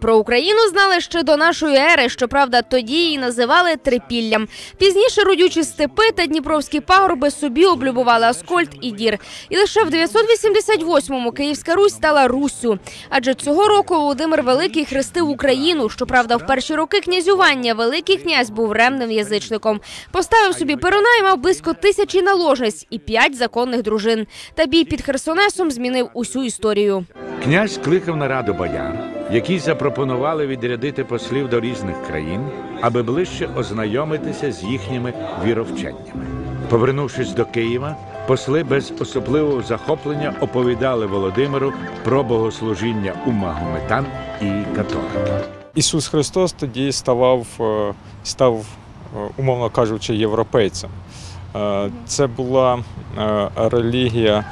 Про Україну знали ще до нашої ери. Щоправда, тоді її називали трипіллям. Пізніше родючі степи та дніпровські пагорби собі облюбували Аскольд і Дір. І лише в 988-му Київська Русь стала Руссю. Адже цього року Володимир Великий хрестив Україну. Щоправда, в перші роки князювання Великий князь був ремним язичником. Поставив собі перуна і мав близько тисячі наложниць і п'ять законних дружин. Та бій під Херсонесом змінив усю історію. Князь кликав на раду бояр, які запропонували відрядити послів до різних країн, аби ближче ознайомитися з їхніми віровченнями. Повернувшись до Києва, посли без особливого захоплення оповідали Володимиру про богослужіння у Магометан і католиків. Ісус Христос тоді ставав, е, став, е, умовно кажучи, європейцем. Е, Це була релігія,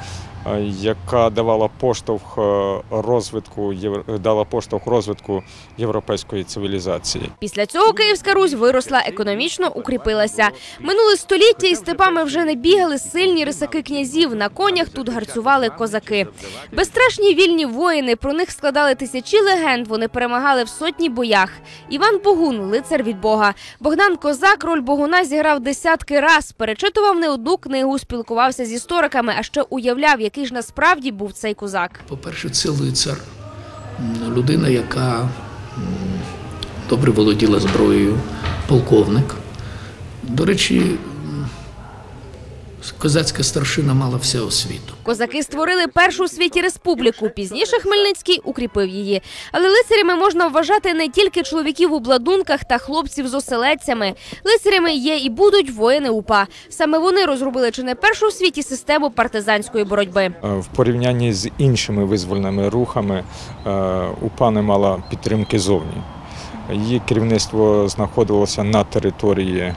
яка давала поштовх е, розвитку, дала поштовх розвитку європейської цивілізації. Після цього Київська Русь виросла, економічно укріпилася. Минуле століття і степами вже не бігали сильні рисаки князів. На конях тут гарцювали козаки. Безстрашні вільні воїни. Про них складали тисячі легенд. Вони перемагали в сотні боях. Іван Богун, лицар від Бога. Богдан Козак роль Богуна зіграв десятки раз. Перечитував не одну книгу, спілкувався з істориками, а ще уявляв, який ж насправді був цей козак. По-перше, це лицар, людина, яка добре володіла зброєю, полковник. До речі, козацька старшина мала всю освіту. Козаки створили першу у світі республіку. Пізніше Хмельницький укріпив її. Але лицарями можна вважати не тільки чоловіків у бладунках та хлопців з оселедцями. Лицарями є і будуть воїни УПА. Саме вони розробили чи не першу у світі систему партизанської боротьби. Е, В порівнянні з іншими визвольними рухами е, УПА не мала підтримки зовні. Її керівництво знаходилося на території, е,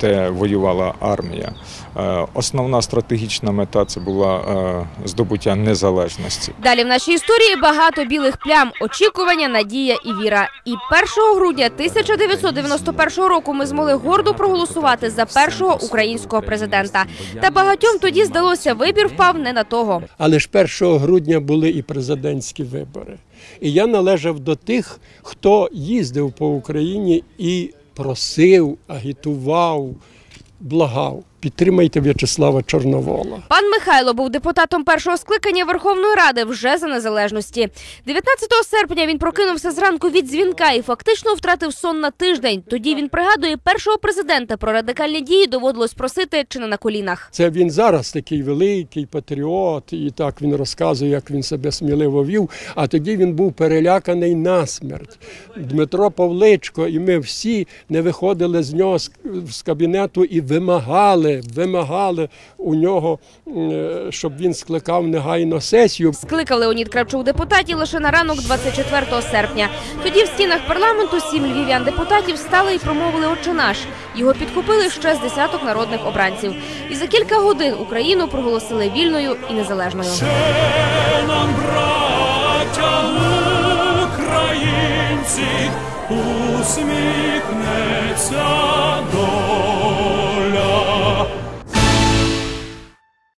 де воювала армія. Е, Основна стратегічна мета це була е, здобуття незалежності. Далі в нашій історії багато білих плям, очікування, надія і віра. І 1 грудня 1991 року ми змогли гордо проголосувати за першого українського президента. Та багатьом тоді здалося, вибір впав не на того. Але ж 1 грудня були і президентські вибори. І я належав до тих, хто їздив по Україні і просив, агітував, благав. Підтримайте В'ячеслава Чорновола. Пан Михайло був депутатом першого скликання Верховної Ради вже за незалежності. 19 серпня він прокинувся зранку від дзвінка і фактично втратив сон на тиждень. Тоді він пригадує, першого президента про радикальні дії доводилось просити чи не на колінах. Це він зараз такий великий патріот, і так він розказує, як він себе сміливо вів. А тоді він був переляканий насмерть. Дмитро Павличко, і ми всі не виходили з нього з- з кабінету і вимагали, вимагали у нього, е, щоб він скликав негайно сесію. Скликав Леонід Кравчук депутатів лише на ранок 24 серпня. Тоді в стінах парламенту сім львів'ян депутатів стали і промовили «Отче наш». Його підкупили ще з десяток народних обранців. І за кілька годин Україну проголосили вільною і незалежною. нам, браття українці, усміхнеться